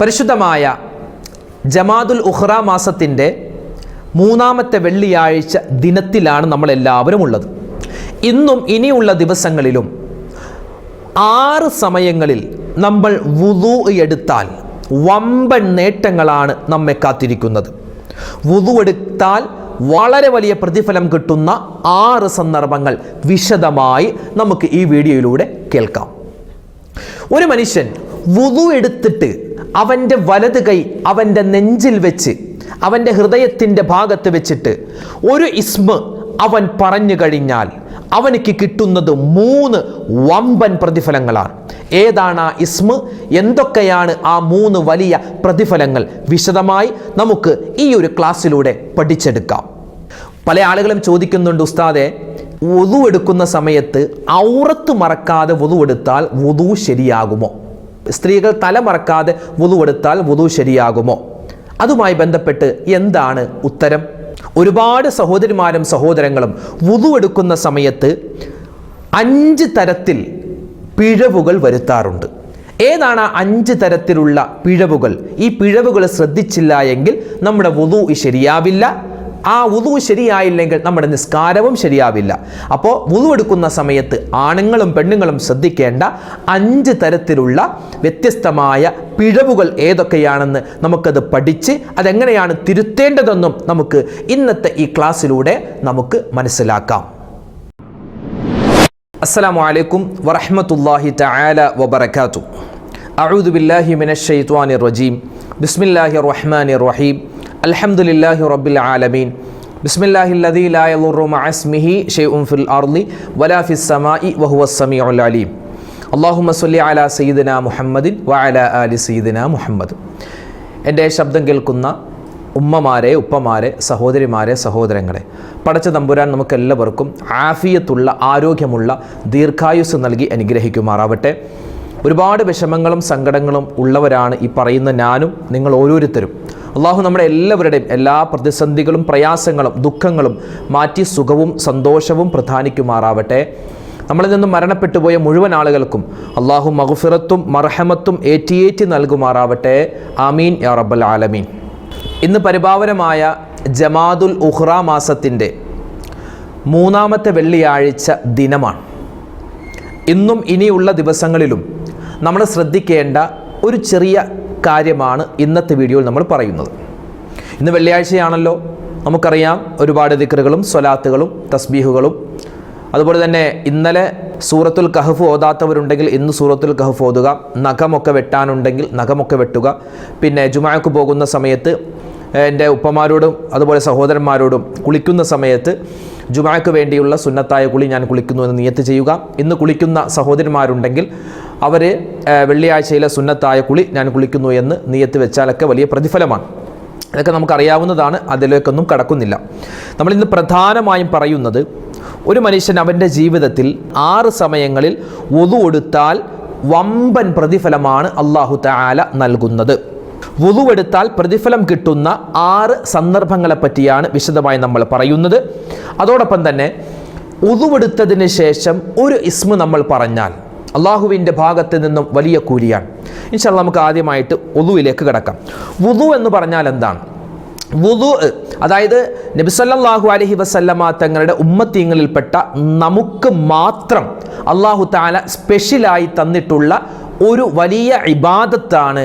പരിശുദ്ധമായ ജമാദുൽ ഉഹ്റ മാസത്തിന്റെ മൂന്നാമത്തെ വെള്ളിയാഴ്ച ദിനത്തിലാണ് നമ്മളെല്ലാവരും ഉള്ളത്. ഇന്നും ഇനിയുള്ള ദിവസങ്ങളിലും ആറ് സമയങ്ങളിൽ നമ്മൾ വുതു എടുത്താൽ വമ്പൻ നേട്ടങ്ങളാണ് നമ്മെ കാത്തിരിക്കുന്നത്. വുതു എടുത്താൽ വളരെ വലിയ പ്രതിഫലം കിട്ടുന്ന ആറ് സന്ദർഭങ്ങൾ വിശദമായി നമുക്ക് ഈ വീഡിയോയിലൂടെ കേൾക്കാം. ഒരു മനുഷ്യൻ വുതു എടുത്തിട്ട് അവന്റെ വലത് കൈ അവന്റെ നെഞ്ചിൽ വെച്ച് അവന്റെ ഹൃദയത്തിന്റെ ഭാഗത്ത് വെച്ചിട്ട് ഒരു ഇസ്മ അവൻ പറഞ്ഞു കഴിഞ്ഞാൽ അവനിക്ക് കിട്ടുന്നത് മൂന്ന് വമ്പൻ പ്രതിഫലങ്ങളാണ്. ഏതാണ് ആ ഇസ്മ? എന്തൊക്കെയാണ് ആ മൂന്ന് വലിയ പ്രതിഫലങ്ങൾ? വിശദമായി നമുക്ക് ഈ ഒരു ക്ലാസ്സിലൂടെ പഠിച്ചെടുക്കാം. പല ആളുകളും ചോദിക്കുന്നുണ്ട് ഉസ്താദെ വധു എടുക്കുന്ന സമയത്ത് ഔറത്ത് മറക്കാതെ വധു എടുത്താൽ വധു ശരിയാകുമോ? സ്ത്രീകൾ തല മറക്കാതെ വുതു എടുത്താൽ വുതു ശരിയാകുമോ? അതുമായി ബന്ധപ്പെട്ട് എന്താണ് ഉത്തരം? ഒരുപാട് സഹോദരിമാരും സഹോദരങ്ങളും വുതു എടുക്കുന്ന സമയത്ത് അഞ്ച് തരത്തിൽ പിഴവുകൾ വരുത്താറുണ്ട്. ഏതാണ് അഞ്ച് തരത്തിലുള്ള പിഴവുകൾ? ഈ പിഴവുകൾ ശ്രദ്ധിച്ചില്ല എങ്കിൽ നമ്മുടെ വുതു ശരിയാവില്ല. ആ വുതു ശരിയായില്ലെങ്കിൽ നമ്മുടെ നിസ്കാരവും ശരിയാവില്ല. അപ്പോൾ വുതു എടുക്കുന്ന സമയത്ത് ആണുങ്ങളും പെണ്ണുങ്ങളും ശ്രദ്ധിക്കേണ്ട അഞ്ച് തരത്തിലുള്ള വ്യത്യസ്തമായ പിഴവുകൾ ഏതൊക്കെയാണെന്ന് നമുക്കത് പഠിച്ച് അതെങ്ങനെയാണ് തിരുത്തേണ്ടതെന്നും നമുക്ക് ഇന്നത്തെ ഈ ക്ലാസ്സിലൂടെ നമുക്ക് മനസ്സിലാക്കാം. അസ്സലാമു അലൈക്കും വറഹ്മത്തുള്ളാഹി തആല വബറകാതു അഊദു ബില്ലാഹി മിനശ് ശൈത്വാനിർ റജീം. ബിസ്മില്ലാഹിർ റഹ്മാനിർ റഹീം. അലഹമുല്ലാഹി റബ്ബിൽ ആലമീൻ. ബിസ്മില്ലാഹി ലദീ സല്ലി അലാ മുഹമ്മദിൻ വഅലാ ആലി സയ്യിദിന മുഹമ്മദ്. എന്റെ ശബ്ദം കേൾക്കുന്ന ഉമ്മമാരെ ഉപ്പമാരെ സഹോദരിമാരെ സഹോദരങ്ങളെ പടച്ച തമ്പുരാൻ നമുക്കെല്ലാവർക്കും ആഫിയത്തുള്ള ആരോഗ്യമുള്ള ദീർഘായുസ് നൽകി അനുഗ്രഹിക്കുമാറാവട്ടെ. ഒരുപാട് വിഷമങ്ങളും സങ്കടങ്ങളും ഉള്ളവരാണ് ഈ പറയുന്ന ഞാനും നിങ്ങൾ ഓരോരുത്തരും അള്ളാഹു നമ്മുടെ എല്ലാവരുടെയും എല്ലാ പ്രതിസന്ധികളും പ്രയാസങ്ങളും ദുഃഖങ്ങളും മാറ്റി സുഖവും സന്തോഷവും പ്രധാനിക്കുമാറാവട്ടെ. നമ്മളിൽ നിന്നും മരണപ്പെട്ടു പോയ മുഴുവൻ ആളുകൾക്കും അള്ളാഹു മഹുഫിറത്തും മർഹമത്തും ഏറ്റിയേറ്റി നൽകുമാറാവട്ടെ. ആമീൻ യാ റബ്ബൽ ആലമീൻ. ഇന്ന് പരിഭാവനമായ ജമാദുൽ ഉഹ്റ മാസത്തിന്റെ മൂന്നാമത്തെ വെള്ളിയാഴ്ച ദിനമാണ്. ഇന്നും ഇനിയുള്ള ദിവസങ്ങളിലും നമ്മൾ ശ്രദ്ധിക്കേണ്ട ഒരു ചെറിയ കാര്യമാണ് ഇന്നത്തെ വീഡിയോയിൽ നമ്മൾ പറയുന്നത്. ഇന്ന് വെള്ളിയാഴ്ചയാണല്ലോ. നമുക്കറിയാം ഒരുപാട് ദിക്കറുകളും സ്വലാത്തുകളും തസ്ബീഹുകളും. അതുപോലെ തന്നെ ഇന്നലെ സൂറത്തുൽ കഹഫ് ഓതാത്തവരുണ്ടെങ്കിൽ ഇന്ന് സൂറത്തുൽ കഹഫ് ഓതുക. നഖമൊക്കെ വെട്ടാനുണ്ടെങ്കിൽ നഖമൊക്കെ വെട്ടുക. പിന്നെ ജുമാക്ക് പോകുന്ന സമയത്ത് എന്റെ ഉപ്പമാരോടും അതുപോലെ സഹോദരന്മാരോടും കുളിക്കുന്ന സമയത്ത് ജുമാക്ക് വേണ്ടിയുള്ള സുന്നത്തായ കുളി ഞാൻ കുളിക്കുന്നു എന്ന് നിയത്ത് ചെയ്യുക. ഇന്ന് കുളിക്കുന്ന സഹോദരന്മാരുണ്ടെങ്കിൽ അവർ വെള്ളിയാഴ്ചയിലെ സുന്നത്തായ കുളി ഞാൻ കുളിക്കുന്നു എന്ന് നീയത്ത് വെച്ചാലൊക്കെ വലിയ പ്രതിഫലമാണ്. ഇതൊക്കെ നമുക്കറിയാവുന്നതാണ് അതിലേക്കൊന്നും കടക്കുന്നില്ല. നമ്മൾ ഇന്ന് പ്രധാനമായും പറയുന്നത് ഒരു മനുഷ്യൻ അവന്റെ ജീവിതത്തിൽ ആറ് സമയങ്ങളിൽ ഒതു കൊടുത്താൽ വമ്പൻ പ്രതിഫലമാണ് അള്ളാഹു താല നൽകുന്നത്. വുതുവെടുത്താൽ പ്രതിഫലം കിട്ടുന്ന ആറ് സന്ദർഭങ്ങളെ പറ്റിയാണ് വിശദമായി നമ്മൾ പറയുന്നത്. അതോടൊപ്പം തന്നെ ഉതുവെടുത്തതിന് ശേഷം ഒരു ഇസ്മ നമ്മൾ പറഞ്ഞാൽ അള്ളാഹുവിന്റെ ഭാഗത്ത് നിന്നും വലിയ കൂലിയാണ്. ഇൻഷാല്ല നമുക്ക് ആദ്യമായിട്ട് ഉതുവിലേക്ക് കിടക്കാം. വുതു എന്ന് പറഞ്ഞാൽ എന്താണ്? വുതു അതായത് നബിസല്ലാഹു അലഹി വസല്ലമ തങ്ങളുടെ ഉമ്മത്തീങ്ങളിൽപ്പെട്ട നമുക്ക് മാത്രം അള്ളാഹു താല സ്പെഷ്യലായി തന്നിട്ടുള്ള ഒരു വലിയ ഇബാദത്താണ്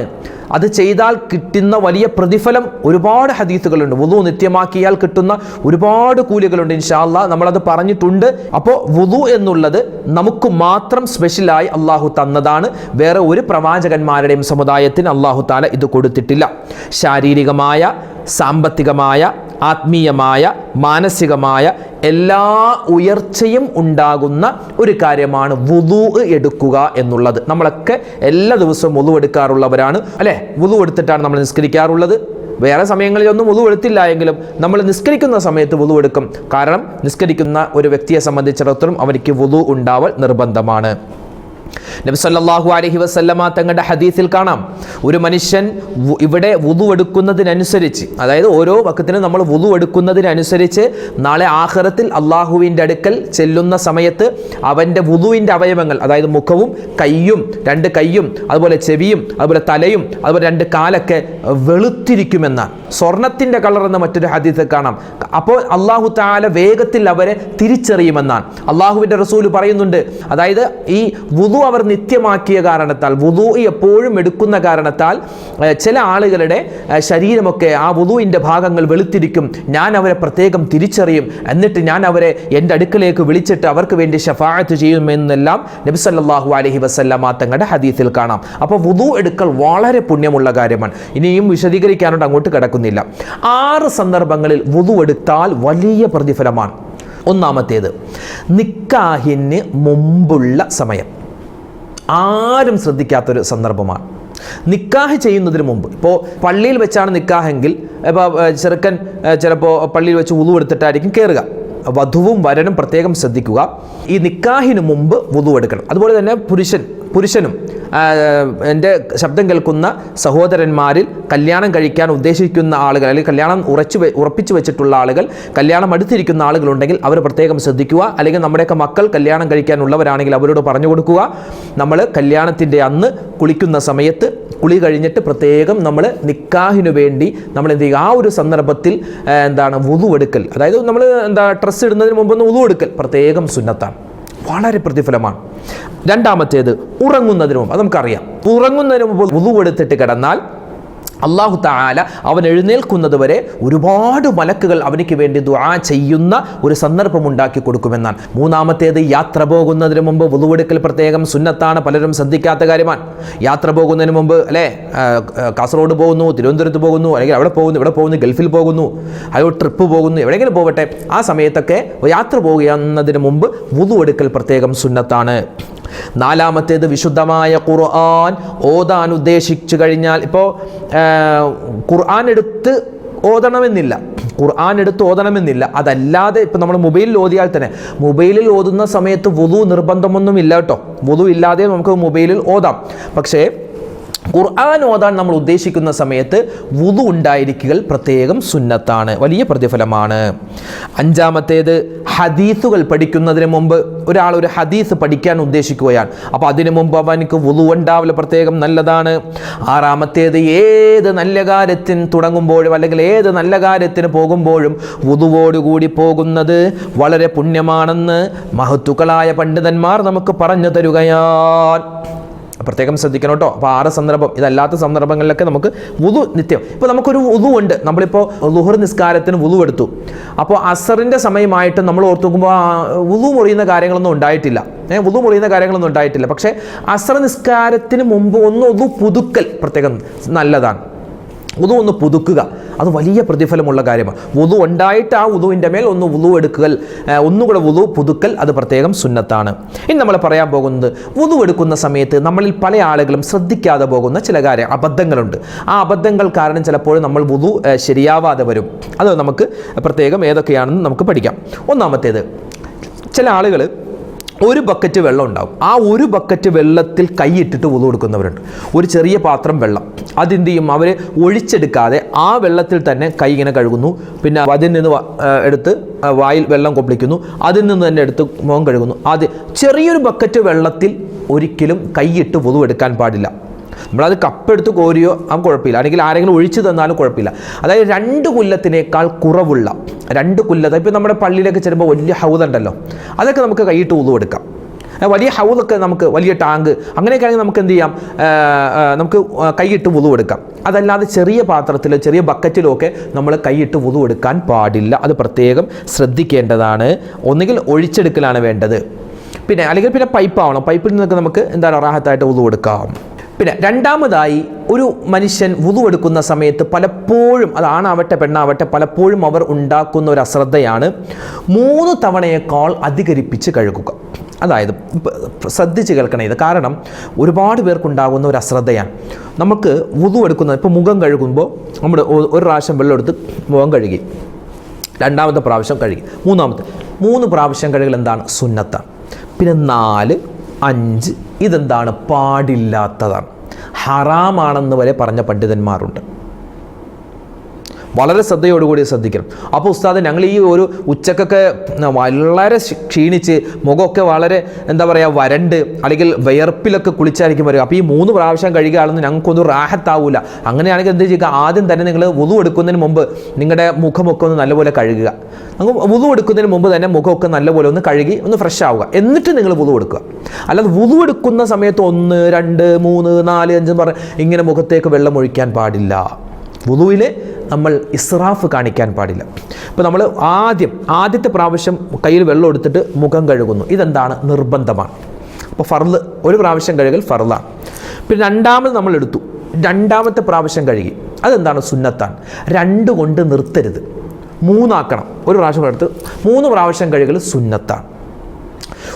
അത് ചെയ്താൽ കിട്ടുന്ന വലിയ പ്രതിഫലം ഒരുപാട് ഹദീസുകളുണ്ട്. വുദു നിത്യമാക്കിയാൽ കിട്ടുന്ന ഒരുപാട് കൂലികളുണ്ട് ഇൻഷാല്ല നമ്മളത് പറഞ്ഞിട്ടുണ്ട്. അപ്പോൾ വുദു എന്നുള്ളത് നമുക്ക് മാത്രം സ്പെഷ്യലായി അള്ളാഹു തന്നതാണ്. വേറെ ഒരു പ്രവാചകന്മാരുടെയും സമുദായത്തിന് അള്ളാഹു താല ഇത് കൊടുത്തിട്ടില്ല. ശാരീരികമായ സാമ്പത്തികമായ ആത്മീയമായ മാനസികമായ എല്ലാ ഉയർച്ചയും ഉണ്ടാകുന്ന ഒരു കാര്യമാണ് വുതു എടുക്കുക എന്നുള്ളത്. നമ്മളൊക്കെ എല്ലാ ദിവസവും വുതു എടുക്കാറുള്ളവരാണ്. അല്ലേ? വുതു എടുത്തിട്ടാണ് നമ്മൾ നിസ്കരിക്കാറുള്ളത്. വേറെ സമയങ്ങളിലൊന്നും വുതു എടുത്തില്ല എങ്കിലും നമ്മൾ നിസ്കരിക്കുന്ന സമയത്ത് വുതു എടുക്കും. കാരണം നിസ്കരിക്കുന്ന ഒരു വ്യക്തിയെ സംബന്ധിച്ചിടത്തോളം അവർക്ക് വുതു ഉണ്ടാവൽ നിർബന്ധമാണ്. നബി അലഹി അലൈഹി വസല്ലമ തങ്ങളുടെ ഹദീസിൽ കാണാം. ഒരു മനുഷ്യൻ ഇവിടെ വുതു എടുക്കുന്നതിനനുസരിച്ച് അതായത് ഓരോ വക്കത്തിനും നമ്മൾ വുതു എടുക്കുന്നതിനനുസരിച്ച് നാളെ ആഹ്റത്തിൽ അള്ളാഹുവിന്റെ അടുക്കൽ ചെല്ലുന്ന സമയത്ത് അവന്റെ വുതുവിന്റെ അവയവങ്ങൾ അതായത് മുഖവും കയ്യും രണ്ട് കയ്യും അതുപോലെ ചെവിയും അതുപോലെ തലയും അതുപോലെ രണ്ട് കാലൊക്കെ വെളുത്തിരിക്കുമെന്നാണ്. സ്വർണത്തിന്റെ കളർ എന്ന മറ്റൊരു ഹദീസ് കാണാം. അപ്പോൾ അള്ളാഹു താല വേഗത്തിൽ അവരെ തിരിച്ചറിയുമെന്നാണ്. അള്ളാഹുവിന്റെ റസൂൽ പറയുന്നുണ്ട് അതായത് ഈ വുതു അവർ നിത്യമാക്കിയ കാരണത്താൽ വുതു എപ്പോഴും എടുക്കുന്ന കാരണത്താൽ ചില ആളുകളുടെ ശരീരമൊക്കെ ആ വുതുവിന്റെ ഭാഗങ്ങൾ വെളുത്തിരിക്കും. ഞാൻ അവരെ പ്രത്യേകം തിരിച്ചറിയും. എന്നിട്ട് ഞാൻ അവരെ എന്റെ അടുക്കലേക്ക് വിളിച്ചിട്ട് അവർക്ക് വേണ്ടി ഷഫായത്ത് ചെയ്യുമെന്നെല്ലാം നബിസല്ലാഹു അലഹി വസല്ലമ തങ്ങളുടെ ഹദീസിൽ കാണാം. അപ്പോൾ വുതു എടുക്കൽ വളരെ പുണ്യമുള്ള കാര്യമാണ്. ഇനിയും വിശദീകരിക്കാനോട് അങ്ങോട്ട് കിടക്കുന്നില്ല. ആറ് സന്ദർഭങ്ങളിൽ വുതു എടുത്താൽ വലിയ പ്രതിഫലമാണ്. ഒന്നാമത്തേത് നിക്കാഹിന് മുമ്പുള്ള സമയം. ആരും ശ്രദ്ധിക്കാത്തൊരു സന്ദർഭമാണ്. നിക്കാഹ് ചെയ്യുന്നതിന് മുമ്പ്. ഇപ്പോൾ പള്ളിയിൽ വെച്ചാണ് നിക്കാഹെങ്കിൽ ഇപ്പോൾ ചെറുക്കൻ ചിലപ്പോൾ പള്ളിയിൽ വെച്ച് ഉതു എടുത്തിട്ടായിരിക്കും കയറുക വധുവും വരനും പ്രത്യേകം ശ്രദ്ധിക്കുക. ഈ നിക്കാഹിന് മുമ്പ് വുതു എടുക്കണം. അതുപോലെ തന്നെ പുരുഷൻ പുരുഷനും എന്റെ ശബ്ദം കേൾക്കുന്ന സഹോദരന്മാരിൽ കല്യാണം കഴിക്കാൻ ഉദ്ദേശിക്കുന്ന ആളുകൾ അല്ലെങ്കിൽ കല്യാണം ഉറച്ചു ഉറപ്പിച്ചു വെച്ചിട്ടുള്ള ആളുകൾ കല്യാണം അടുത്തിരിക്കുന്ന ആളുകളുണ്ടെങ്കിൽ അവർ പ്രത്യേകം ശ്രദ്ധിക്കുക. അല്ലെങ്കിൽ നമ്മുടെയൊക്കെ മക്കൾ കല്യാണം കഴിക്കാനുള്ളവരാണെങ്കിൽ അവരോട് പറഞ്ഞു കൊടുക്കുക. നമ്മൾ കല്യാണത്തിന്റെ അന്ന് കുളിക്കുന്ന സമയത്ത് കുളി കഴിഞ്ഞിട്ട് പ്രത്യേകം നമ്മൾ നിക്കാഹിനു വേണ്ടി നമ്മൾ എന്ത് ചെയ്യുക? ആ ഒരു സന്ദർഭത്തിൽ എന്താണ് വുതു എടുക്കൽ. അതായത് നമ്മൾ എന്താ ഡ്രസ്സ് ഇടുന്നതിന് മുമ്പൊന്ന് ഉളു എടുക്കൽ പ്രത്യേകം സുന്നത്താണ്. വളരെ പ്രതിഫലമാണ്. രണ്ടാമത്തേത് ഉറങ്ങുന്നതിന് മുമ്പ് അത് നമുക്കറിയാം. ഉറങ്ങുന്നതിന് മുമ്പ് ഉളു എടുത്തിട്ട് കിടന്നാൽ അള്ളാഹു താല അവൻ എഴുന്നേൽക്കുന്നത് വരെ ഒരുപാട് മലക്കുകൾ അവനിക്ക് വേണ്ടി ദുആ ചെയ്യുന്ന ഒരു സന്ദർഭം ഉണ്ടാക്കി കൊടുക്കുമെന്നാണ്. മൂന്നാമത്തേത് യാത്ര പോകുന്നതിന് മുമ്പ് വുളുവെടുക്കൽ പ്രത്യേകം സുന്നത്താണ് പലരും ശ്രദ്ധിക്കാത്ത കാര്യമാണ്. യാത്ര പോകുന്നതിന് മുമ്പ് അല്ലേ? കാസർഗോഡ് പോകുന്നു തിരുവനന്തപുരത്ത് പോകുന്നു അല്ലെങ്കിൽ അവിടെ പോകുന്നു ഇവിടെ പോകുന്നു ഗൾഫിൽ പോകുന്നു അയോ ട്രിപ്പ് പോകുന്നു എവിടെയെങ്കിലും പോകട്ടെ. ആ സമയത്തൊക്കെ യാത്ര പോകുന്നതിന് മുമ്പ് വുളുവെടുക്കൽ പ്രത്യേകം സുന്നത്താണ്. നാലാമത്തേത് വിശുദ്ധമായ ഖുർആൻ ഓതാൻ ഉദ്ദേശിച്ചു കഴിഞ്ഞാൽ ഇപ്പോൾ ഖുർആൻ എടുത്ത് ഓതണമെന്നില്ല. ഖുർആൻ എടുത്ത് ഓതണമെന്നില്ല. അതല്ലാതെ ഇപ്പം നമ്മൾ മൊബൈലിൽ ഓതിയാൽ തന്നെ മൊബൈലിൽ ഓതുന്ന സമയത്ത് വുതു നിർബന്ധമൊന്നുമില്ല കേട്ടോ. വുതു ഇല്ലാതെ നമുക്ക് മൊബൈലിൽ ഓതാം. പക്ഷേ ഖുർആൻ ഓതാൻ നമ്മൾ ഉദ്ദേശിക്കുന്ന സമയത്ത് വുതു ഉണ്ടായിരിക്കുക പ്രത്യേകം സുന്നത്താണ്. വലിയ പ്രതിഫലമാണ്. അഞ്ചാമത്തേത് ഹദീസുകൾ പഠിക്കുന്നതിന് മുമ്പ് ഒരാൾ ഒരു ഹദീസ് പഠിക്കാൻ ഉദ്ദേശിക്കുകയാണ്. അപ്പോൾ അതിനു മുമ്പ് അവനക്ക് വുതു ഉണ്ടാവില്ല പ്രത്യേകം നല്ലതാണ്. ആറാമത്തേത് ഏത് നല്ല കാര്യത്തിന് തുടങ്ങുമ്പോഴും അല്ലെങ്കിൽ ഏത് നല്ല കാര്യത്തിന് പോകുമ്പോഴും വുതുവോടുകൂടി പോകുന്നത് വളരെ പുണ്യമാണെന്ന് മഹത്തുക്കളായ പണ്ഡിതന്മാർ നമുക്ക് പറഞ്ഞു തരുകയാണ് പ്രത്യേകം ശ്രദ്ധിക്കണം കേട്ടോ. അപ്പോൾ ആറ് സന്ദർഭം ഇതല്ലാത്ത സന്ദർഭങ്ങളിലൊക്കെ നമുക്ക് വുതു നിത്യം. ഇപ്പോൾ നമുക്കൊരു വുതു ഉണ്ട് നമ്മളിപ്പോൾ ലുഹർ നിസ്കാരത്തിന് വുതു എടുത്തു. അപ്പോൾ അസറിന്റെ സമയമായിട്ട് നമ്മൾ ഓർത്തു നോക്കുമ്പോൾ വുതു മുറിയുന്ന കാര്യങ്ങളൊന്നും ഉണ്ടായിട്ടില്ല. ഏഹ് വുതു മുറിയുന്ന കാര്യങ്ങളൊന്നും ഉണ്ടായിട്ടില്ല. പക്ഷേ അസർ നിസ്കാരത്തിന് മുമ്പ് ഒന്ന് ഒതു പുതുക്കൽ പ്രത്യേകം നല്ലതാണ്. ഉതു ഒന്ന് പുതുക്കുക. അത് വലിയ പ്രതിഫലമുള്ള കാര്യമാണ്. ഉതു ഉണ്ടായിട്ട് ആ ഉതുവിന്റെ മേൽ ഒന്ന് ഉതു എടുക്കൽ ഏഹ് ഒന്നുകൂടെ ഉതു പുതുക്കൽ അത് പ്രത്യേകം സുന്നത്താണ്. ഇനി നമ്മൾ പറയാൻ പോകുന്നത് ഉതു എടുക്കുന്ന സമയത്ത് നമ്മളിൽ പല ആളുകളും ശ്രദ്ധിക്കാതെ പോകുന്ന ചില കാര്യം അബദ്ധങ്ങളുണ്ട്. ആ അബദ്ധങ്ങൾ കാരണം ചിലപ്പോൾ നമ്മൾ ഉതു ശരിയാവാതെ വരും. അത് നമുക്ക് പ്രത്യേകം ഏതൊക്കെയാണെന്ന് നമുക്ക് പഠിക്കാം. ഒന്നാമത്തേത് ചില ആളുകൾ ഒരു ബക്കറ്റ് വെള്ളം ഉണ്ടാകും ആ ഒരു ബക്കറ്റ് വെള്ളത്തിൽ കൈയിട്ടിട്ട് ഉതു കൊടുക്കുന്നവരുണ്ട്. ഒരു ചെറിയ പാത്രം വെള്ളം. അതെന്ത് ചെയ്യും? അവർ ഒഴിച്ചെടുക്കാതെ ആ വെള്ളത്തിൽ തന്നെ കൈ ഇങ്ങനെ കഴുകുന്നു. പിന്നെ അതിൽ നിന്ന് എടുത്ത് വായിൽ വെള്ളം കൊപ്പിളിക്കുന്നു. അതിൽ നിന്ന് തന്നെ എടുത്ത് മുഖം കഴുകുന്നു. അത് ചെറിയൊരു ബക്കറ്റ് വെള്ളത്തിൽ ഒരിക്കലും കൈയിട്ട് ഉതു എടുക്കാൻ പാടില്ല. നമ്മളത് കപ്പെടുത്ത് കോരിയോ അത് കുഴപ്പമില്ല. അല്ലെങ്കിൽ ആരെങ്കിലും ഒഴിച്ചു തന്നാലും കുഴപ്പമില്ല. അതായത് രണ്ട് കുല്ലത്തിനേക്കാൾ കുറവുള്ള രണ്ട് കുല്ലത്ത് ഇപ്പം നമ്മുടെ പള്ളിയിലൊക്കെ ചെല്ലുമ്പോൾ വലിയ ഹൗദുണ്ടല്ലോ അതൊക്കെ നമുക്ക് കൈയിട്ട് ഉതുവെടുക്കാം വലിയ ഹൗദൊക്കെ നമുക്ക് വലിയ ടാങ്ക് അങ്ങനെയൊക്കെ ആണെങ്കിൽ നമുക്ക് എന്ത് ചെയ്യാം? നമുക്ക് കൈയിട്ട് വുതു എടുക്കാം അതല്ലാതെ ചെറിയ പാത്രത്തിലോ ചെറിയ ബക്കറ്റിലോ ഒക്കെ നമ്മൾ കൈയിട്ട് വുതു എടുക്കാൻ പാടില്ല. അത് പ്രത്യേകം ശ്രദ്ധിക്കേണ്ടതാണ്. ഒന്നുകിൽ ഒഴിച്ചെടുക്കലാണ് വേണ്ടത്. പിന്നെ അല്ലെങ്കിൽ പിന്നെ പൈപ്പാവണം. പൈപ്പിൽ നിന്നൊക്കെ നമുക്ക് എന്താണ് റാഹത്തായിട്ട് വുതു എടുക്കാം പിന്നെ രണ്ടാമതായി ഒരു മനുഷ്യൻ വുതുവെടുക്കുന്ന സമയത്ത് പലപ്പോഴും അത് ആണാവട്ടെ പെണ്ണാവട്ടെ പലപ്പോഴും അവർ ഉണ്ടാക്കുന്ന ഒരു അശ്രദ്ധയാണ് മൂന്ന് തവണയേക്കാൾ അധികരിപ്പിച്ച് കഴുകുക. അതായത് ശ്രദ്ധിച്ച് കേൾക്കണം ഇത്. കാരണം ഒരുപാട് പേർക്കുണ്ടാകുന്ന ഒരു അശ്രദ്ധയാണ്. നമുക്ക് വുതു എടുക്കുന്നത് ഇപ്പോൾ മുഖം കഴുകുമ്പോൾ നമ്മൾ ഒരു പ്രാവശ്യം വെള്ളം എടുത്ത് മുഖം കഴുകി രണ്ടാമത്തെ പ്രാവശ്യം കഴുകി മൂന്നാമത്തെ. മൂന്ന് പ്രാവശ്യം കഴുകൽ എന്താണ്? സുന്നത്താണ്. പിന്നെ നാല് അഞ്ച്. ഇതെന്താണ്? പാടില്ലാത്തതാണ്. ഹറാമാണെന്ന് വരെ പറഞ്ഞ പണ്ഡിതന്മാരുണ്ട്. വളരെ ശ്രദ്ധയോടുകൂടി ശ്രദ്ധിക്കണം. അപ്പോൾ ഉസ്താദ് ഞങ്ങൾ ഈ ഒരു ഉച്ചക്കൊക്കെ വളരെ ക്ഷീണിച്ച് മുഖമൊക്കെ വളരെ എന്താ പറയുക വരണ്ട് അല്ലെങ്കിൽ വിയർപ്പിലൊക്കെ കുളിച്ചായിരിക്കും വരിക. അപ്പോൾ ഈ മൂന്ന് പ്രാവശ്യം കഴുകുകയാണെന്ന് ഞങ്ങൾക്കൊന്നും റാഹത്താവൂല. അങ്ങനെയാണെങ്കിൽ എന്ത് ചെയ്യുക? ആദ്യം തന്നെ നിങ്ങൾ വുതു എടുക്കുന്നതിന് മുമ്പ് നിങ്ങളുടെ മുഖമൊക്കെ ഒന്ന് നല്ലപോലെ കഴുകുക. നമുക്ക് വുതു എടുക്കുന്നതിന് മുമ്പ് തന്നെ മുഖമൊക്കെ നല്ലപോലെ ഒന്ന് കഴുകി ഒന്ന് ഫ്രഷ് ആവുക. എന്നിട്ട് നിങ്ങൾ വുതു എടുക്കുക. അല്ലാതെ വുതു എടുക്കുന്ന സമയത്ത് ഒന്ന് രണ്ട് മൂന്ന് നാല് അഞ്ച് പറഞ്ഞ് ഇങ്ങനെ മുഖത്തേക്ക് വെള്ളം ഒഴിക്കാൻ പാടില്ല. വുതുവിൽ നമ്മൾ ഇസ്രാഫ് കാണിക്കാൻ പാടില്ല. ഇപ്പോൾ നമ്മൾ ആദ്യം ആദ്യത്തെ പ്രാവശ്യം കയ്യിൽ വെള്ളം എടുത്തിട്ട് മുഖം കഴുകുന്നു. ഇതെന്താണ്? നിർബന്ധമാണ്. അപ്പോൾ ഫർൾ ഒരു പ്രാവശ്യം കഴുകൽ ഫർളാണ് പിന്നെ രണ്ടാമത് നമ്മൾ എടുത്തു. രണ്ടാമത്തെ പ്രാവശ്യം കഴുകി. അതെന്താണ്? സുന്നത്താണ്. രണ്ട് കൊണ്ട് നിർത്തരുത്. മൂന്നാക്കണം. ഒരു പ്രാവശ്യം എടുത്ത് മൂന്ന് പ്രാവശ്യം കഴുകൽ സുന്നത്താണ്.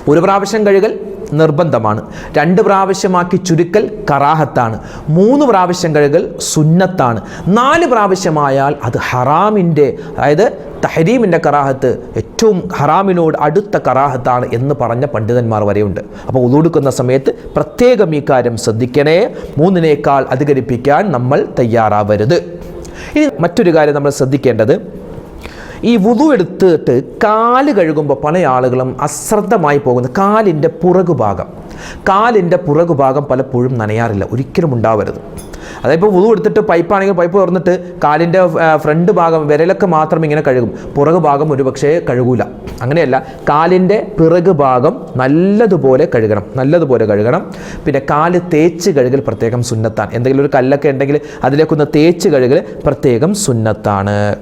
ഒരു പ്രാവശ്യം കഴുകൽ നിർബന്ധമാണ്. രണ്ട് പ്രാവശ്യമാക്കി ചുരുക്കൽ കറാഹത്താണ്. മൂന്ന് പ്രാവശ്യം കഴുകൽ സുന്നത്താണ്. നാല് പ്രാവശ്യമായാൽ അത് ഹറാമിന്റെ അതായത് തഹരീമിന്റെ കറാഹത്ത് ഏറ്റവും ഹറാമിനോട് അടുത്ത കറാഹത്താണ് എന്ന് പറഞ്ഞ പണ്ഡിതന്മാർ വരെയുണ്ട്. അപ്പോൾ ഉതൊടുക്കുന്ന സമയത്ത് പ്രത്യേകം ഈ കാര്യം ശ്രദ്ധിക്കണേ. മൂന്നിനേക്കാൾ അധികരിപ്പിക്കാൻ നമ്മൾ തയ്യാറാവരുത്. ഇനി മറ്റൊരു കാര്യം നമ്മൾ ശ്രദ്ധിക്കേണ്ടത് ഈ വുതു എടുത്തിട്ട് കാൽ കഴുകുമ്പോൾ പല ആളുകളും അശ്രദ്ധമായി പോകുന്നത് കാലിന്റെ പുറകുഭാഗം. കാലിന്റെ പുറകുഭാഗം പലപ്പോഴും നനയാറില്ല ഒരിക്കലും ഉണ്ടാവരുത്. അതായത് വുതു എടുത്തിട്ട് പൈപ്പാണെങ്കിൽ പൈപ്പ് തുറന്നിട്ട് കാലിന്റെ ഫ്രണ്ട് ഭാഗം വിരലൊക്കെ മാത്രം ഇങ്ങനെ കഴുകും. പുറകു ഭാഗം ഒരുപക്ഷേ കഴുകൂല. അങ്ങനെയല്ല കാലിന്റെ പിറകു ഭാഗം നല്ലതുപോലെ കഴുകണം നല്ലതുപോലെ കഴുകണം. പിന്നെ കാൽ തേച്ച് കഴുകൽ പ്രത്യേകം സുന്നത്താണ്. എന്തെങ്കിലും ഒരു കല്ലൊക്കെ ഉണ്ടെങ്കിൽ അതിലേക്കൊന്ന് തേച്ച് കഴുകൽ പ്രത്യേകം സുന്നത്താണ്.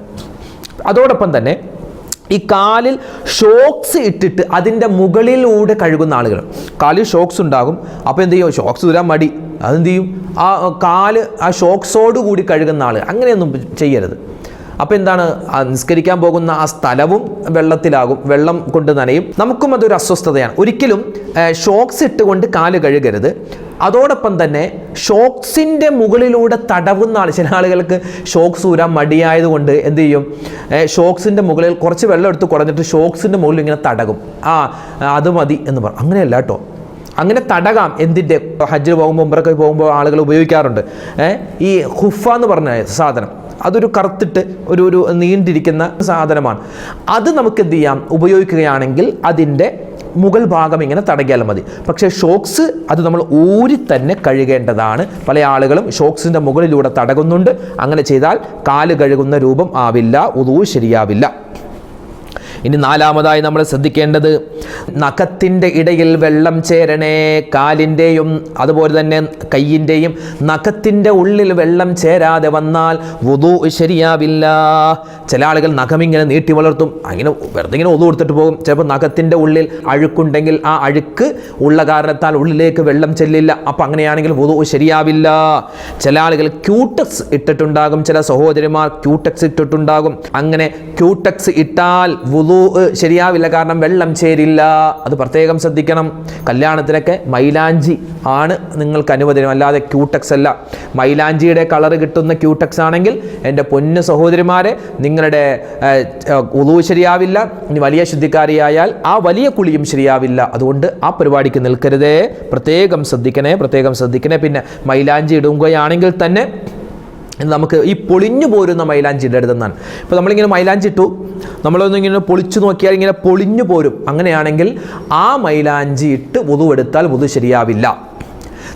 അതോടൊപ്പം തന്നെ ഈ കാലിൽ ഷോക്സ് ഇട്ടിട്ട് അതിന്റെ മുകളിലൂടെ കഴുകുന്ന ആളുകൾ. കാലിൽ ഷോക്സ് ഉണ്ടാകും. അപ്പോൾ എന്ത് ചെയ്യും? ഷോക്സ് തരാൻ മടി. അതെന്ത് ചെയ്യും? ആ കാൽ ആ ഷോക്സോട് കൂടി കഴുകുന്ന ആൾ അങ്ങനെയൊന്നും ചെയ്യരുത്. അപ്പോൾ എന്താണ്? നിസ്കരിക്കാൻ പോകുന്ന ആ സ്ഥലവും വെള്ളത്തിലാകും. വെള്ളം കൊണ്ട് നനയും. നമുക്കും അതൊരു അസ്വസ്ഥതയാണ്. ഒരിക്കലും ഷോക്സ് ഇട്ടുകൊണ്ട് കാൽ കഴുകരുത്. അതോടൊപ്പം തന്നെ ഷോക്സിന്റെ മുകളിലൂടെ തടവുന്ന ആൾ ചില ആളുകൾക്ക് ഷോക്സ് ഊരാൻ മടിയായതുകൊണ്ട് എന്ത് ചെയ്യും? ഷോക്സിന്റെ മുകളിൽ കുറച്ച് വെള്ളം എടുത്ത് കുറഞ്ഞിട്ട് ഷോക്സിന്റെ മുകളിൽ ഇങ്ങനെ തടകും. ആ അത് മതി എന്ന് പറയും അങ്ങനെയല്ല കേട്ടോ. അങ്ങനെ തടകാം എന്തിന്റെ ഹജ്ജ് പോകുമ്പോൾ ഉംറയ്ക്ക് പോകുമ്പോൾ ആളുകൾ ഉപയോഗിക്കാറുണ്ട്. ഈ ഹുഫ എന്ന് പറഞ്ഞ സാധനം അതൊരു കറുത്തിട്ട് ഒരു ഒരു നീണ്ടിരിക്കുന്ന സാധനമാണ്. അത് നമുക്ക് എന്ത് ചെയ്യാം? ഉപയോഗിക്കുകയാണെങ്കിൽ അതിന്റെ മുകൾ ഭാഗം ഇങ്ങനെ തടകിയാൽ മതി. പക്ഷേ ഷോക്സ് അത് നമ്മൾ ഊരി തന്നെ കഴുകേണ്ടതാണ്. പല ആളുകളും ഷോക്സിന്റെ മുകളിലൂടെ തടകുന്നുണ്ട്. അങ്ങനെ ചെയ്താൽ കാൽ കഴുകുന്ന രൂപം ആവില്ല ഉദൂ ശരിയാവില്ല. ഇനി നാലാമതായി നമ്മൾ ശ്രദ്ധിക്കേണ്ടത് നഖത്തിന്റെ ഇടയിൽ വെള്ളം ചേരണേ കാലിന്റെയും അതുപോലെ തന്നെ കയ്യിന്റെയും നഖത്തിന്റെ ഉള്ളിൽ വെള്ളം ചേരാതെ വന്നാൽ വുതു ശരിയാവില്ല. ചില ആളുകൾ നഖമിങ്ങനെ നീട്ടി വളർത്തും. അങ്ങനെ വെറുതെ ഇങ്ങനെ ഒതു കൊടുത്തിട്ട് പോകും. ചിലപ്പോൾ നഖത്തിന്റെ ഉള്ളിൽ അഴുക്കുണ്ടെങ്കിൽ ആ അഴുക്ക് ഉള്ള കാരണത്താൽ ഉള്ളിലേക്ക് വെള്ളം ചെല്ലില്ല. അപ്പം അങ്ങനെയാണെങ്കിൽ വുതു ശരിയാവില്ല. ചില ആളുകൾ ക്യൂട്ടക്സ് ഇട്ടിട്ടുണ്ടാകും. ചില സഹോദരിമാർ ക്യൂട്ടക്സ് ഇട്ടിട്ടുണ്ടാകും. അങ്ങനെ ക്യൂട്ടക്സ് ഇട്ടാൽ വുതു ശരിയാവില്ല. കാരണം വെള്ളം ചേരില്ല. അത് പ്രത്യേകം ശ്രദ്ധിക്കണം. കല്യാണത്തിനൊക്കെ മൈലാഞ്ചി ആണ് നിങ്ങൾക്ക് അനുവദനം. അല്ലാതെ ക്യൂടെക്സ് അല്ല. മൈലാഞ്ചിയുടെ കളർ കിട്ടുന്ന ക്യൂടെക്സ് ആണെങ്കിൽ എന്റെ പൊന്നു സഹോദരിമാരെ നിങ്ങളുടെ ഉളു ശരിയാവില്ല. ഇനി വലിയ ശുദ്ധിക്കാരിയായാൽ ആ വലിയ കുളിയും ശരിയാവില്ല. അതുകൊണ്ട് ആ പരിപാടിക്ക് നിൽക്കരുതേ. പ്രത്യേകം ശ്രദ്ധിക്കണേ പ്രത്യേകം ശ്രദ്ധിക്കണേ. പിന്നെ മൈലാഞ്ചി ഇടുകയാണെങ്കിൽ തന്നെ നമുക്ക് ഈ പൊളിഞ്ഞു പോരുന്ന മൈലാഞ്ചി ഇടരുതെന്നാണ് ഇപ്പോൾ നമ്മളിങ്ങനെ മൈലാഞ്ചി ഇട്ടു. നമ്മളൊന്നും ഇങ്ങനെ പൊളിച്ചു നോക്കിയാൽ ഇങ്ങനെ പൊളിഞ്ഞു പോരും. അങ്ങനെയാണെങ്കിൽ ആ മൈലാഞ്ചി ഇട്ട് വുതു എടുത്താൽ വുതു ശരിയാവില്ല.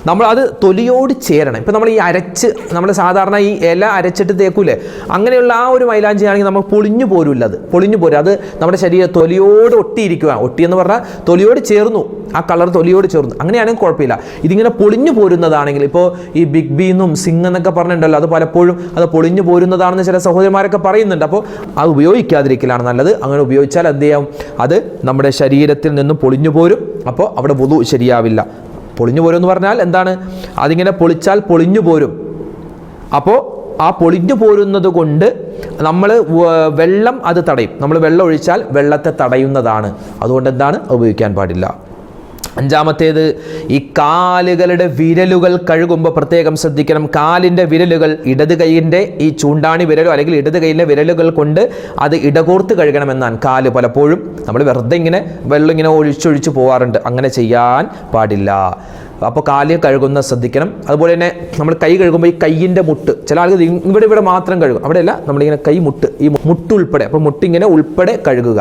നമ്മൾ അത് തൊലിയോട് ചേരണം. ഇപ്പം നമ്മൾ ഈ അരച്ച് നമ്മൾ സാധാരണ ഈ ഇല അരച്ചിട്ട് തേക്കൂലേ? അങ്ങനെയുള്ള ആ ഒരു മൈലാഞ്ചി ആണെങ്കിൽ നമ്മൾ പൊളിഞ്ഞു പോരില്ല അത്. പൊളിഞ്ഞു പോരും. അത് നമ്മുടെ ശരീരം തൊലിയോട് ഒട്ടിയിരിക്കുക ഒട്ടി എന്ന് പറഞ്ഞാൽ തൊലിയോട് ചേർന്നു. ആ കളർ തൊലിയോട് ചേർന്നു. അങ്ങനെയാണെങ്കിൽ കുഴപ്പമില്ല. ഇതിങ്ങനെ പൊളിഞ്ഞു പോരുന്നതാണെങ്കിൽ ഇപ്പോൾ ഈ ബിഗ് ബി എന്നും സിംഗ് എന്നൊക്കെ പറഞ്ഞിട്ടുണ്ടല്ലോ അത് പലപ്പോഴും അത് പൊളിഞ്ഞു പോരുന്നതാണെന്ന് ചില സഹോദരന്മാരൊക്കെ പറയുന്നുണ്ട്. അപ്പോൾ അത് ഉപയോഗിക്കാതിരിക്കലാണ് നല്ലത്. അങ്ങനെ ഉപയോഗിച്ചാൽ എന്ത് ചെയ്യാം? അത് നമ്മുടെ ശരീരത്തിൽ നിന്നും പൊളിഞ്ഞു പോരും. അപ്പോൾ അവിടെ വുതു ശരിയാവില്ല. പൊളിഞ്ഞു പോരും എന്ന് പറഞ്ഞാൽ എന്താണ്? അതിങ്ങനെ പൊളിച്ചാൽ പൊളിഞ്ഞു പോരും. അപ്പോൾ ആ പൊളിഞ്ഞു പോരുന്നത് കൊണ്ട് നമ്മൾ വെള്ളം അത് തടയും. നമ്മൾ വെള്ളം ഒഴിച്ചാൽ വെള്ളത്തെ തടയുന്നതാണ്. അതുകൊണ്ട് എന്താണ്? ഉപയോഗിക്കാൻ പാടില്ല. അഞ്ചാമത്തേത് ഈ കാലുകളുടെ വിരലുകൾ കഴുകുമ്പോൾ പ്രത്യേകം ശ്രദ്ധിക്കണം. കാലിന്റെ വിരലുകൾ ഇടത് കൈയിന്റെ ഈ ചൂണ്ടാണി വിരലോ അല്ലെങ്കിൽ ഇടത് കൈയിലെ വിരലുകൾ കൊണ്ട് അത് ഇടകോർത്ത് കഴുകണമെന്നാണ് കാൽ പലപ്പോഴും. നമ്മൾ വെറുതെ ഇങ്ങനെ വെള്ളം ഇങ്ങനെ ഒഴിച്ചൊഴിച്ച് പോകാറുണ്ട് അങ്ങനെ ചെയ്യാൻ പാടില്ല. അപ്പോൾ കാൽ കഴുകുന്ന ശ്രദ്ധിക്കണം. അതുപോലെ തന്നെ നമ്മൾ കൈ കഴുകുമ്പോൾ ഈ കൈയിന്റെ മുട്ട് ചില ആൾക്ക് ഇവിടെ ഇവിടെ മാത്രം കഴുകും. അവിടെയല്ല നമ്മളിങ്ങനെ കൈ മുട്ട് ഈ മുട്ട് ഉൾപ്പെടെ അപ്പോൾ മുട്ടിങ്ങനെ ഉൾപ്പെടെ കഴുകുക.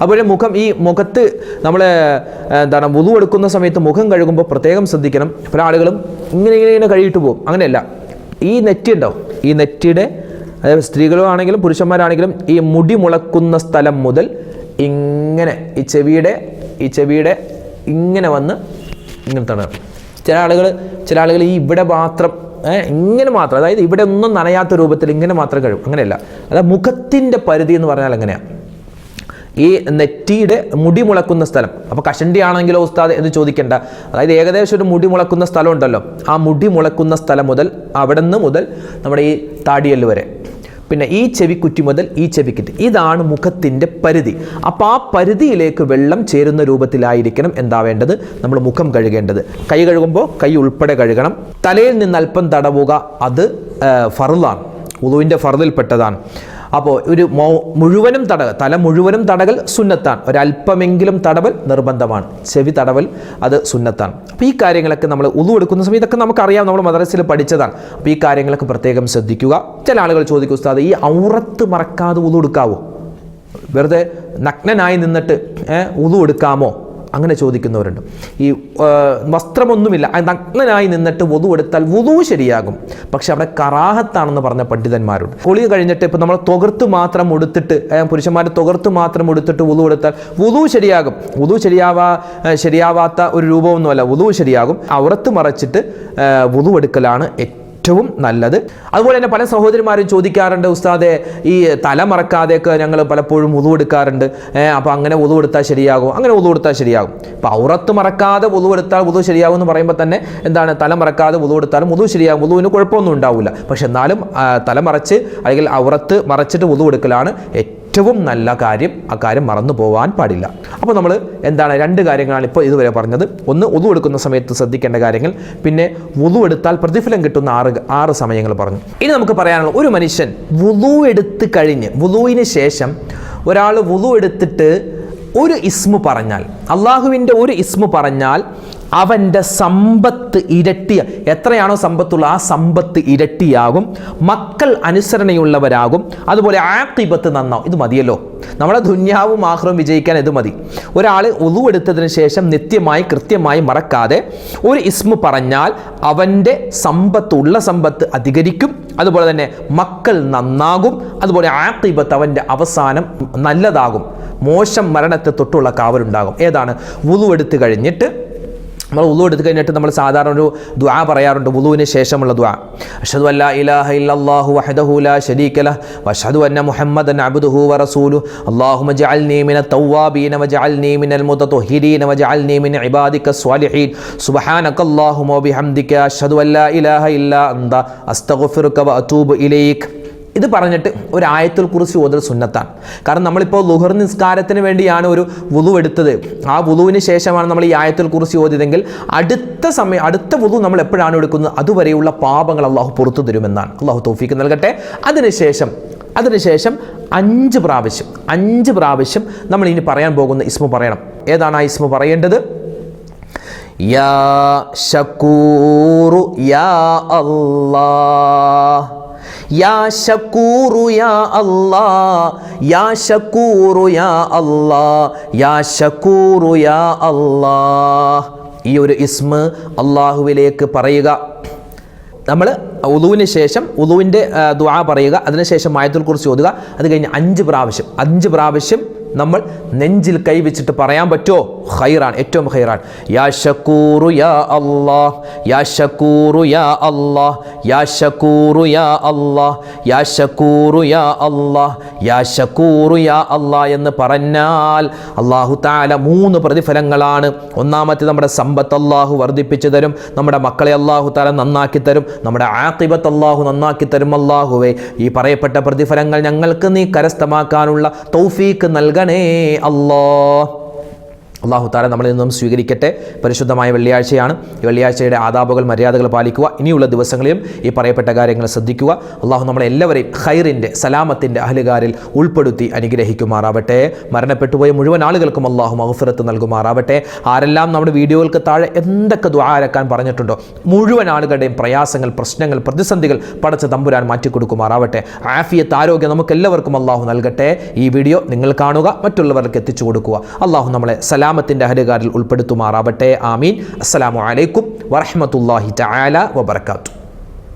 അതുപോലെ മുഖം ഈ മുഖത്ത് നമ്മൾ എന്താണ് മുതു എടുക്കുന്ന സമയത്ത് മുഖം കഴുകുമ്പോൾ പ്രത്യേകം ശ്രദ്ധിക്കണം. പല ആളുകളും ഇങ്ങനെ ഇങ്ങനെ ഇങ്ങനെ കഴുകിയിട്ട് പോകും. അങ്ങനെയല്ല. ഈ നെറ്റി ഉണ്ടോ? ഈ നെറ്റിയുടെ അതായത് സ്ത്രീകളോ ആണെങ്കിലും പുരുഷന്മാരാണെങ്കിലും ഈ മുടി മുളക്കുന്ന സ്ഥലം മുതൽ ഇങ്ങനെ ഈ ചെവിയുടെ ഈ ചെവിയുടെ ഇങ്ങനെ വന്ന് ഇങ്ങനെ തടണം ചില ആളുകൾ ചില ആളുകൾ ഈ ഇവിടെ മാത്രം ഇങ്ങനെ മാത്രം അതായത് ഇവിടെ ഒന്നും നനയാത്ത രൂപത്തിൽ ഇങ്ങനെ മാത്രം കഴിയും അങ്ങനെയല്ല. അതായത് മുഖത്തിന്റെ പരിധി എന്ന് പറഞ്ഞാൽ എങ്ങനെയാണ് ഈ നെറ്റിയുടെ മുടി മുളക്കുന്ന സ്ഥലം. അപ്പോൾ കഷണ്ടി ആണെങ്കിലോ ഉസ്താദ് എന്ന് ചോദിക്കേണ്ട. അതായത് ഏകദേശം ഒരു മുടി മുളക്കുന്ന സ്ഥലം ഉണ്ടല്ലോ. ആ മുടി മുളക്കുന്ന സ്ഥലം മുതൽ അവിടെ നിന്ന് മുതൽ നമ്മുടെ ഈ താടിയൽ വരെ. പിന്നെ ഈ ചെവിക്കുറ്റി മുതൽ ഈ ചെവിക്കുറ്റി ഇതാണ് മുഖത്തിന്റെ പരിധി. അപ്പോൾ ആ പരിധിയിലേക്ക് വെള്ളം ചേരുന്ന രൂപത്തിലായിരിക്കണം എന്താ വേണ്ടത്? നമ്മൾ മുഖം കഴുകേണ്ടത്. കൈ കഴുകുമ്പോൾ കൈ ഉൾപ്പെടെ കഴുകണം. തലയിൽ നിന്ന് അല്പം തടവുക അത് ഫറുതാണ് ഉളുവിന്റെ ഫറുതിൽപ്പെട്ടതാണ് അപ്പോൾ ഒരു മുഴുവനും തടകൽ തല മുഴുവനും തടകൽ സുന്നത്താണ്. ഒരല്പമെങ്കിലും തടവൽ നിർബന്ധമാണ്. ചെവി തടവൽ അത് സുന്നത്താണ്. അപ്പോൾ ഈ കാര്യങ്ങളൊക്കെ നമ്മൾ ഉതു എടുക്കുന്ന സമയം ഇതൊക്കെ നമുക്കറിയാം. നമ്മൾ മദ്രസയിൽ പഠിച്ചതാണ്. അപ്പോൾ ഈ കാര്യങ്ങളൊക്കെ പ്രത്യേകം ശ്രദ്ധിക്കുക. ചില ആളുകൾ ചോദിക്കും ഉസ്താദ് ഈ ഔറത്ത് മറക്കാതെ ഉതു എടുക്കാവോ? വെറുതെ നഗ്നനായി നിന്നിട്ട് ഉതു എടുക്കാമോ? അങ്ങനെ ചോദിക്കുന്നവരുണ്ട്. ഈ വസ്ത്രമൊന്നുമില്ല. നഗ്നനായി നിന്നിട്ട് വധു എടുത്താൽ വധു ശരിയാകും. പക്ഷെ അവിടെ കറാഹത്താണെന്ന് പറഞ്ഞ പണ്ഡിതന്മാരുണ്ട്. കുളി കഴിഞ്ഞിട്ട് ഇപ്പം നമ്മൾ തുകർത്ത് മാത്രം ഉടുത്തിട്ട് പുരുഷന്മാരെ തുകർത്ത് മാത്രം ഉടുത്തിട്ട് വധു എടുത്താൽ വധു ശരിയാകും. വധു ശരിയാവാ ശരിയാവാത്ത ഒരു രൂപമൊന്നുമല്ല. വധു ശരിയാകും. ഔറത്ത് മറച്ചിട്ട് വധു എടുക്കലാണ് ഏറ്റവും നല്ലത്. അതുപോലെ തന്നെ പല സഹോദരിമാരും ചോദിക്കാറുണ്ട് ഉസ്താദെ ഈ തല മറക്കാതെയൊക്കെ ഞങ്ങൾ പലപ്പോഴും ഉതു എടുക്കാറുണ്ട്. അപ്പോൾ അങ്ങനെ ഉതു എടുത്താൽ ശരിയാകും അങ്ങനെ ഉതു എടുത്താൽ ശരിയാകും. അപ്പോൾ ഔറത്ത് മറക്കാതെ ഉതു എടുത്താൽ ഉതു ശരിയാകും എന്ന് പറയുമ്പോൾ തന്നെ എന്താണ് തല മറക്കാതെ ഉതു എടുത്താലും ഉതു ശരിയാകും ഉതുവിന് കുഴപ്പമൊന്നും ഉണ്ടാവില്ല. പക്ഷെ എന്നാലും തല മറച്ച് അല്ലെങ്കിൽ ഔറത്ത് മറച്ചിട്ട് ഉതു എടുക്കലാണ് ഏറ്റവും നല്ല കാര്യം ആ കാര്യം മറന്നു പോകാൻ പാടില്ല. അപ്പോൾ നമ്മൾ എന്താണ് രണ്ട് കാര്യങ്ങളാണ് ഇപ്പോൾ ഇതുവരെ പറഞ്ഞത്. ഒന്ന് ഉതു എടുക്കുന്ന സമയത്ത് ശ്രദ്ധിക്കേണ്ട കാര്യങ്ങൾ പിന്നെ വുതു എടുത്താൽ പ്രതിഫലം കിട്ടുന്ന ആറ് ആറ് സമയങ്ങൾ പറഞ്ഞു. ഇനി നമുക്ക് പറയാനുള്ള ഒരു മനുഷ്യൻ വുതു എടുത്ത് കഴിഞ്ഞ് വുതുവിന് ശേഷം ഒരാൾ വുതു എടുത്തിട്ട് ഒരു ഇസ്മു പറഞ്ഞാൽ അള്ളാഹുവിന്റെ ഒരു ഇസ്മു പറഞ്ഞാൽ അവന്റെ സമ്പത്ത് ഇരട്ടിയ എത്രയാണോ സമ്പത്തുള്ള? ആ സമ്പത്ത് ഇരട്ടിയാകും. മക്കൾ അനുസരണയുള്ളവരാകും. അതുപോലെ ആക്കിബത്ത് നന്നാവും. ഇത് മതിയല്ലോ. നമ്മളെ ദുന്യാവും ആഹ്റവും വിജയിക്കാൻ ഇത് മതി. ഒരാൾ ഒതുവെടുത്തതിന് ശേഷം നിത്യമായി കൃത്യമായി മറക്കാതെ ഒരു ഇസ്മു പറഞ്ഞാൽ അവന്റെ സമ്പത്ത് ഉള്ള സമ്പത്ത് അധികരിക്കും. അതുപോലെ തന്നെ മക്കൾ നന്നാകും. അതുപോലെ ആക്കിബത്ത് അവന്റെ അവസാനം നല്ലതാകും. മോശം മരണത്തെ തൊട്ടുള്ള കാവലുണ്ടാകും. ഏതാണ്? വുളു എടുത്തു കഴിഞ്ഞിട്ട് നമ്മൾ ഉളു എടുത്തു കഴിഞ്ഞിട്ട് നമ്മൾ സാധാരണ ഒരു ദ്വാ പറയാറുണ്ട് ഉളുവിന് ശേഷമുള്ള ദ്വാ അഷദു അല്ലാ ഇലാഹ ഇല്ലല്ലാഹു വഹദഹു ലാ ശരീക ലഹ് വഅഷ്ഹദു അന്ന മുഹമ്മദൻ അബ്ദുഹു വറസൂലു അല്ലാഹുമ്മ ജഅൽനി മിന തവ്വാബീന വജഅൽനി മിനൽ മുതത്വഹിരീന വജഅൽനി മിൻ ഇബാദിക സ്വാലിഹീൻ. സുബ്ഹാനക അല്ലാഹുമ്മ വബിഹംദിക അഷ്ഹദു അല്ലാ ഇലാഹ ഇല്ലാ അന്ത. അസ്തഗ്ഫിറുക വഅതൂബു ഇലൈക്. ഇത് പറഞ്ഞിട്ട് ഒരു ആയത്തുൽ കുറിച്ച് ഓതൽ സുന്നത്താണ്. കാരണം നമ്മളിപ്പോൾ ലുഹർ നിസ്കാരത്തിന് വേണ്ടിയാണ് ഒരു വുളു എടുത്തത്. ആ വുളുവിന് ശേഷമാണ് നമ്മൾ ഈ ആയത്തുൽ കുറിച്ച് ഓതിയതെങ്കിൽ അടുത്ത സമയം അടുത്ത വുളു നമ്മൾ എപ്പോഴാണ് എടുക്കുന്നത്? അതുവരെയുള്ള പാപങ്ങൾ അള്ളാഹു പുറത്തു തരുമെന്നാണ്. അള്ളാഹു തോഫിക്ക് നൽകട്ടെ. അതിനുശേഷം അതിനുശേഷം അഞ്ച് പ്രാവശ്യം അഞ്ച് പ്രാവശ്യം നമ്മൾ ഇനി പറയാൻ പോകുന്ന ഇസ്മു പറയണം. ഏതാണ് ആ ഇസ്മു പറയേണ്ടത്? യാ ശക്കൂറു യാ അല്ലാഹ്. യാ ഷക്കൂറു യാ അല്ലാ യാ ഷക്കൂറു യാ അല്ലാ യാ ഷക്കൂറു യാ അല്ലാ. ഈ ഒരു ഇസ്മ അള്ളാഹുവിലേക്ക് പറയുക. നമ്മൾ ഉദുവിന് ശേഷം ഉദുവിന്റെ ദുആ പറയുക. അതിനുശേഷം മായത്തിൽ കുറിച്ച് ഓതുക. അത് കഴിഞ്ഞ് അഞ്ച് പ്രാവശ്യം അഞ്ച് പ്രാവശ്യം നമ്മൾ നെഞ്ചിൽ കൈവച്ചിട്ട് പറയാൻ പറ്റുമോ? ഹൈറാൻ ഏറ്റവും ഹൈറാൻ യാ ഷക്കൂറു യാ അല്ലാഹ് യാ ഷക്കൂറു യാ അല്ലാഹ് യാ ഷക്കൂറു യാ അല്ലാഹ് യാ ഷക്കൂറു യാ അല്ലാഹ് യാ ഷക്കൂറു യാ അല്ലാ എന്ന് പറഞ്ഞാൽ അള്ളാഹു താല മൂന്ന് പ്രതിഫലങ്ങളാണ്. ഒന്നാമത്തെ നമ്മുടെ സമ്പത്ത് അള്ളാഹു വർദ്ധിപ്പിച്ചു തരും നമ്മുടെ മക്കളെ അള്ളാഹു താല നന്നാക്കി തരും നമ്മുടെ ആക്കിബത്ത് അള്ളാഹു നന്നാക്കി തരും അള്ളാഹുവേ ഈ പറയപ്പെട്ട പ്രതിഫലങ്ങൾ ഞങ്ങൾക്ക് നീ കരസ്ഥമാക്കാനുള്ള തൗഫീക്ക് നൽകണേ അല്ലാ അള്ളാഹു താല നമ്മളിൽ നിന്നും സ്വീകരിക്കട്ടെ. പരിശുദ്ധമായ വെള്ളിയാഴ്ചയാണ്. ഈ വെള്ളിയാഴ്ചയുടെ ആദാബുകൾ മര്യാദകൾ പാലിക്കുക. ഇനിയുള്ള ദിവസങ്ങളിലും ഈ പറയപ്പെട്ട കാര്യങ്ങൾ ശ്രദ്ധിക്കുക. അള്ളാഹു നമ്മളെ എല്ലാവരെയും ഖൈറിന്റെ സലാമത്തിന്റെ അഹലുകാരിൽ ഉൾപ്പെടുത്തി അനുഗ്രഹിക്കുമാറാവട്ടെ. മരണപ്പെട്ടുപോയ മുഴുവൻ ആളുകൾക്കും അള്ളാഹു മഹഫിറത്ത് നൽകുമാറാവട്ടെ. ആരെല്ലാം നമ്മുടെ വീഡിയോകൾക്ക് താഴെ എന്തൊക്കെ ദ്വാരക്കാൻ പറഞ്ഞിട്ടുണ്ടോ മുഴുവൻ ആളുകളുടെയും പ്രയാസങ്ങൾ പ്രശ്നങ്ങൾ പ്രതിസന്ധികൾ പടച്ച തമ്പുരാൻ മാറ്റിക്കൊടുക്കുമാറാവട്ടെ. ആഫിയത്ത് ആരോഗ്യം നമുക്ക് എല്ലാവർക്കും അള്ളാഹു നൽകട്ടെ. ഈ വീഡിയോ നിങ്ങൾ കാണുക മറ്റുള്ളവർക്ക് എത്തിച്ചു കൊടുക്കുക. അള്ളാഹു നമ്മളെ സലാമത്തിന്റെ അഹലുകാരിൽ ഉൾപ്പെടുത്തുമാറാവട്ടെ. ആമീൻ. അസ്സലാമു അലൈക്കും വറഹമത്തല്ലാഹി തആല വബർക്കാത്തു